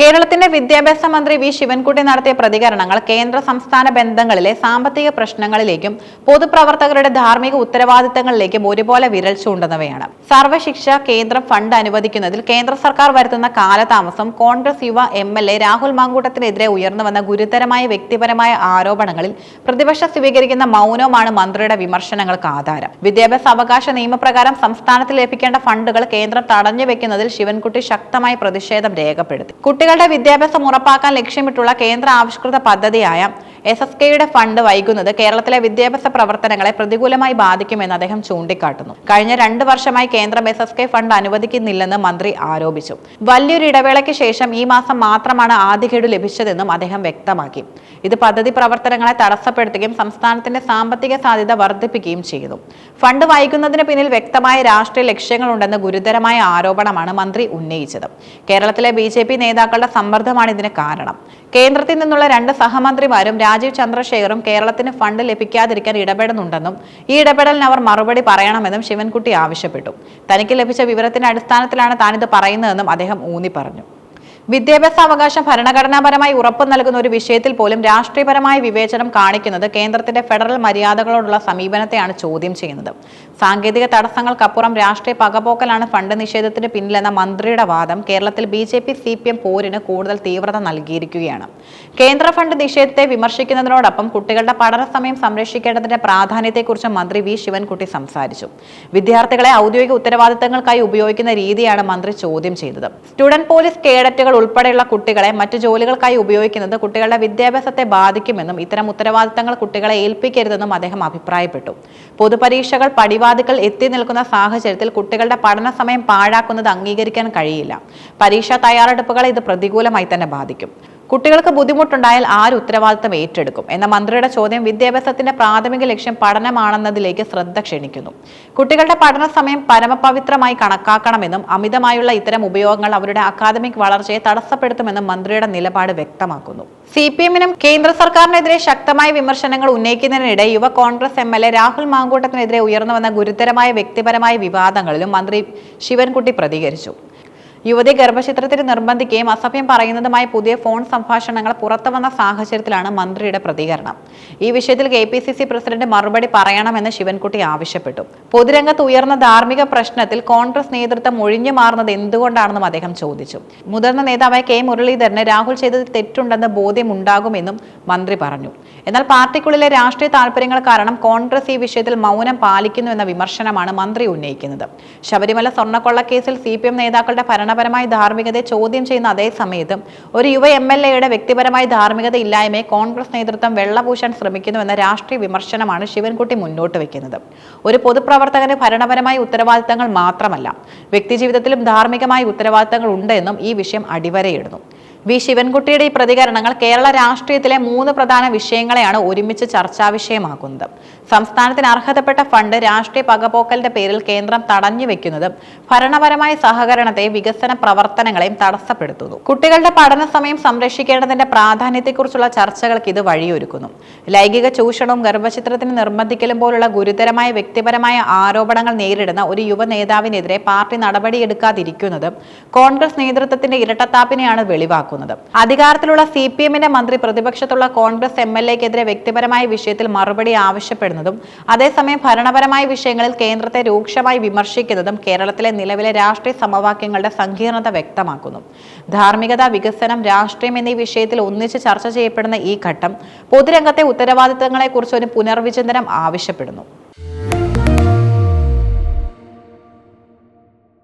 que കേരളത്തിന്റെ വിദ്യാഭ്യാസ മന്ത്രി വി. ശിവൻകുട്ടി നടത്തിയ പ്രതികരണങ്ങൾ കേന്ദ്ര സംസ്ഥാന ബന്ധങ്ങളിലെ സാമ്പത്തിക പ്രശ്നങ്ങളിലേക്കും പൊതുപ്രവർത്തകരുടെ ധാർമ്മിക ഉത്തരവാദിത്തങ്ങളിലേക്കും ഒരുപോലെ വിരൽ ചൂണ്ടുന്നവയാണ്. സർവശിക്ഷ കേന്ദ്രം ഫണ്ട് അനുവദിക്കുന്നതിൽ കേന്ദ്ര സർക്കാർ വരുത്തുന്ന കാലതാമസം കോൺഗ്രസ് യുവ എം എൽ എ രാഹുൽ മാങ്കൂട്ടത്തിനെതിരെ ഉയർന്നുവന്ന ഗുരുതരമായ വ്യക്തിപരമായ ആരോപണങ്ങളിൽ പ്രതിപക്ഷം സ്വീകരിക്കുന്ന മൗനവുമാണ് മന്ത്രിയുടെ വിമർശനങ്ങൾക്ക് ആധാരം. വിദ്യാഭ്യാസ അവകാശ നിയമപ്രകാരം സംസ്ഥാനത്ത് ലഭിക്കേണ്ട ഫണ്ടുകൾ കേന്ദ്രം തടഞ്ഞു വെക്കുന്നതിൽ ശിവൻകുട്ടി ശക്തമായ പ്രതിഷേധം രേഖപ്പെടുത്തി. കുട്ടികളുടെ വിദ്യാഭ്യാസം ഉറപ്പാക്കാൻ ലക്ഷ്യമിട്ടുള്ള കേന്ദ്ര ആവിഷ്കൃത പദ്ധതിയായ എസ് എസ് കെയുടെ ഫണ്ട് വൈകുന്നത് കേരളത്തിലെ വിദ്യാഭ്യാസ പ്രവർത്തനങ്ങളെ പ്രതികൂലമായി ബാധിക്കുമെന്ന് അദ്ദേഹം ചൂണ്ടിക്കാട്ടുന്നു. കഴിഞ്ഞ രണ്ട് വർഷമായി കേന്ദ്രം എസ് എസ് കെ ഫണ്ട് അനുവദിക്കുന്നില്ലെന്ന് മന്ത്രി ആരോപിച്ചു. വലിയൊരു ഇടവേളയ്ക്ക് ശേഷം ഈ മാസം മാത്രമാണ് ആദ്യ ഗഡു ലഭിച്ചതെന്നും അദ്ദേഹം വ്യക്തമാക്കി. ഇത് പദ്ധതി പ്രവർത്തനങ്ങളെ തടസ്സപ്പെടുത്തുകയും സംസ്ഥാനത്തിന്റെ സാമ്പത്തിക സാധ്യത വർദ്ധിപ്പിക്കുകയും ചെയ്തു. ഫണ്ട് വൈകുന്നതിന് പിന്നിൽ വ്യക്തമായ രാഷ്ട്രീയ ലക്ഷ്യങ്ങളുണ്ടെന്ന് ഗുരുതരമായ ആരോപണമാണ് മന്ത്രി ഉന്നയിച്ചത്. കേരളത്തിലെ ബി നേതാക്കളുടെ സമ്മർദ്ദമാണ് ഇതിന് കാരണം. കേന്ദ്രത്തിൽ നിന്നുള്ള രണ്ട് സഹമന്ത്രിമാരും രാജീവ് ചന്ദ്രശേഖറും കേരളത്തിന് ഫണ്ട് ലഭിക്കാതിരിക്കാൻ ഇടപെടുന്നുണ്ടെന്നും ഈ ഇടപെടലിന് അവർ മറുപടി പറയണമെന്നും ശിവൻകുട്ടി ആവശ്യപ്പെട്ടു. തനിക്ക് ലഭിച്ച വിവരത്തിന്റെ അടിസ്ഥാനത്തിലാണ് താനിത് പറയുന്നതെന്നും അദ്ദേഹം ഊന്നി പറഞ്ഞു വിദ്യാഭ്യാസ അവകാശം ഭരണഘടനാപരമായി ഉറപ്പ് നൽകുന്ന ഒരു വിഷയത്തിൽ പോലും രാഷ്ട്രീയപരമായ വിവേചനം കാണിക്കുന്നത് കേന്ദ്രത്തിന്റെ ഫെഡറൽ മര്യാദകളോടുള്ള സമീപനത്തെയാണ് ചോദ്യം ചെയ്യുന്നത്. സാങ്കേതിക തടസ്സങ്ങൾക്കപ്പുറം രാഷ്ട്രീയ പകപോക്കലാണ് ഫണ്ട് നിഷേധത്തിന് പിന്നിലെന്ന മന്ത്രിയുടെ വാദം കേരളത്തിൽ B J P C P M പോരിന് കൂടുതൽ തീവ്രത നൽകിയിരിക്കുകയാണ്. കേന്ദ്ര ഫണ്ട് നിഷേധത്തെ വിമർശിക്കുന്നതിനോടൊപ്പം കുട്ടികളുടെ പഠന സമയം സംരക്ഷിക്കേണ്ടതിന്റെ പ്രാധാന്യത്തെക്കുറിച്ച് മന്ത്രി വി ശിവൻകുട്ടി സംസാരിച്ചു. വിദ്യാർത്ഥികളെ ഔദ്യോഗിക ഉത്തരവാദിത്തങ്ങൾക്കായി ഉപയോഗിക്കുന്ന രീതിയാണ് മന്ത്രി ചോദ്യം ചെയ്തത്. സ്റ്റുഡന്റ് പോലീസ് കേഡറ്റുകൾ ഉൾപ്പെടെയുള്ള കുട്ടികളെ മറ്റു ജോലികൾക്കായി ഉപയോഗിക്കുന്നത് കുട്ടികളുടെ വിദ്യാഭ്യാസത്തെ ബാധിക്കുമെന്നും ഇത്തരം ഉത്തരവാദിത്തങ്ങൾ കുട്ടികളെ ഏൽപ്പിക്കരുതെന്നും അദ്ദേഹം അഭിപ്രായപ്പെട്ടു. പൊതുപരീക്ഷകൾ പടിവാദികൾ എത്തി നിൽക്കുന്ന സാഹചര്യത്തിൽ കുട്ടികളുടെ പഠന സമയം പാഴാക്കുന്നത് അംഗീകരിക്കാൻ കഴിയില്ല. പരീക്ഷാ തയ്യാറെടുപ്പുകളെ ഇത് പ്രതികൂലമായി തന്നെ ബാധിക്കും. കുട്ടികൾക്ക് ബുദ്ധിമുട്ടുണ്ടായാൽ ആര് ഉത്തരവാദിത്തം ഏറ്റെടുക്കും? എന്ന മന്ത്രിയുടെ ചോദ്യം വിദ്യാഭ്യാസത്തിന്റെ പ്രാഥമിക ലക്ഷ്യം പഠനമാണെന്നതിലേക്ക് ശ്രദ്ധ ക്ഷണിക്കുന്നു. കുട്ടികളുടെ പഠന സമയം പരമപവിത്രമായി കണക്കാക്കണമെന്നും അമിതമായുള്ള ഇത്തരം ഉപയോഗങ്ങൾ അവരുടെ അക്കാദമിക് വളർച്ചയെ തടസ്സപ്പെടുത്തുമെന്നും മന്ത്രിയുടെ നിലപാട് വ്യക്തമാക്കുന്നു. സി പി എമ്മിനും കേന്ദ്ര സർക്കാരിനെതിരെ ശക്തമായ വിമർശനങ്ങൾ ഉന്നയിക്കുന്നതിനിടെ യുവ Congress M L A Rahul മാങ്കൂട്ടത്തിനെതിരെ ഉയർന്നു വന്ന ഗുരുതരമായ വ്യക്തിപരമായ വിവാദങ്ങളിലും മന്ത്രി ശിവൻകുട്ടി പ്രതികരിച്ചു. യുവതി ഗർഭചിത്രത്തിന് നിർബന്ധിക്കുകയും അസഭ്യം പറയുന്നതുമായി പുതിയ ഫോൺ സംഭാഷണങ്ങൾ പുറത്തു വന്ന സാഹചര്യത്തിലാണ് മന്ത്രിയുടെ പ്രതികരണം. ഈ വിഷയത്തിൽ കെ പ്രസിഡന്റ് മറുപടി പറയണമെന്ന് ശിവൻകുട്ടി ആവശ്യപ്പെട്ടു. പൊതുരംഗത്ത് ഉയർന്ന ധാർമ്മിക പ്രശ്നത്തിൽ കോൺഗ്രസ് നേതൃത്വം ഒഴിഞ്ഞു മാറുന്നത് എന്തുകൊണ്ടാണെന്നും അദ്ദേഹം ചോദിച്ചു. മുതിർന്ന നേതാവായ കെ. മുരളീധരന് രാഹുൽ ചെയ്തത് തെറ്റുണ്ടെന്ന് ബോധ്യമുണ്ടാകുമെന്നും മന്ത്രി പറഞ്ഞു. എന്നാൽ പാർട്ടിക്കുള്ളിലെ രാഷ്ട്രീയ താൽപര്യങ്ങൾ കാരണം കോൺഗ്രസ് ഈ വിഷയത്തിൽ മൗനം പാലിക്കുന്നു എന്ന വിമർശനമാണ് മന്ത്രി ഉന്നയിക്കുന്നത്. ശബരിമല സ്വർണക്കൊള്ളക്കേസിൽ സി പി എം നേതാക്കളുടെ ഭരണപരമായ ധാർമ്മികതയെ ചോദ്യം ചെയ്യുന്ന അതേ സമയത്ത് ഒരു യുവ എം എൽ എയുടെ വ്യക്തിപരമായ ധാർമ്മികത ഇല്ലായ്മയെ കോൺഗ്രസ് നേതൃത്വം വെള്ളപൂശാൻ ശ്രമിക്കുന്നു എന്ന രാഷ്ട്രീയ വിമർശനമാണ് ശിവൻകുട്ടി മുന്നോട്ട് വെക്കുന്നത്. ഒരു പൊതുപ്രവർത്തകന് ഭരണപരമായ ഉത്തരവാദിത്തങ്ങൾ മാത്രമല്ല വ്യക്തിജീവിതത്തിലും ധാർമ്മികമായ ഉത്തരവാദിത്തങ്ങൾ ഉണ്ട് എന്നും ഈ വിഷയം അടിവരയിടുന്നു. വി ശിവൻകുട്ടിയുടെ ഈ പ്രതികരണങ്ങൾ കേരള രാഷ്ട്രീയത്തിലെ മൂന്ന് പ്രധാന വിഷയങ്ങളെയാണ് ഒരുമിച്ച് ചർച്ചാ വിഷയമാക്കുന്നത്. സംസ്ഥാനത്തിന് അർഹതപ്പെട്ട ഫണ്ട് രാഷ്ട്രീയ പകപോക്കലിന്റെ പേരിൽ കേന്ദ്രം തടഞ്ഞു വെക്കുന്നതും ഭരണപരമായ സഹകരണത്തെ വികസന പ്രവർത്തനങ്ങളെയും തടസ്സപ്പെടുത്തുന്നു. കുട്ടികളുടെ പഠന സമയം സംരക്ഷിക്കേണ്ടതിന്റെ പ്രാധാന്യത്തെക്കുറിച്ചുള്ള ചർച്ചകൾക്ക് ഇത് വഴിയൊരുക്കുന്നു. ലൈംഗിക ചൂഷണവും ഗർഭചിത്രത്തിന് നിർബന്ധിക്കലും പോലുള്ള ഗുരുതരമായ വ്യക്തിപരമായ ആരോപണങ്ങൾ നേരിടുന്ന ഒരു യുവ നേതാവിനെതിരെ പാർട്ടി നടപടിയെടുക്കാതിരിക്കുന്നതും കോൺഗ്രസ് നേതൃത്വത്തിന്റെ ഇരട്ടത്താപ്പിനെയാണ് വെളിവാക്കുന്നത്. അധികാരത്തിലുള്ള സി പി എമ്മിന്റെ മന്ത്രി പ്രതിപക്ഷത്തുള്ള കോൺഗ്രസ് എം എൽ എക്കെതിരെ വ്യക്തിപരമായ വിഷയത്തിൽ മറുപടി ആവശ്യപ്പെടുന്നതും അതേസമയം ഭരണപരമായ വിഷയങ്ങളിൽ കേന്ദ്രത്തെ രൂക്ഷമായി വിമർശിക്കുന്നതും കേരളത്തിലെ നിലവിലെ രാഷ്ട്രീയ സമവാക്യങ്ങളുടെ സങ്കീർണത വ്യക്തമാക്കുന്നു. ധാർമ്മികത വികസനം രാഷ്ട്രീയം എന്നീ വിഷയത്തിൽ ഒന്നിച്ച് ചർച്ച ചെയ്യപ്പെടുന്ന ഈ ഘട്ടം പൊതുരംഗത്തെ ഉത്തരവാദിത്തങ്ങളെക്കുറിച്ച് ഒരു പുനർവിചിന്തനം ആവശ്യപ്പെടുന്നു.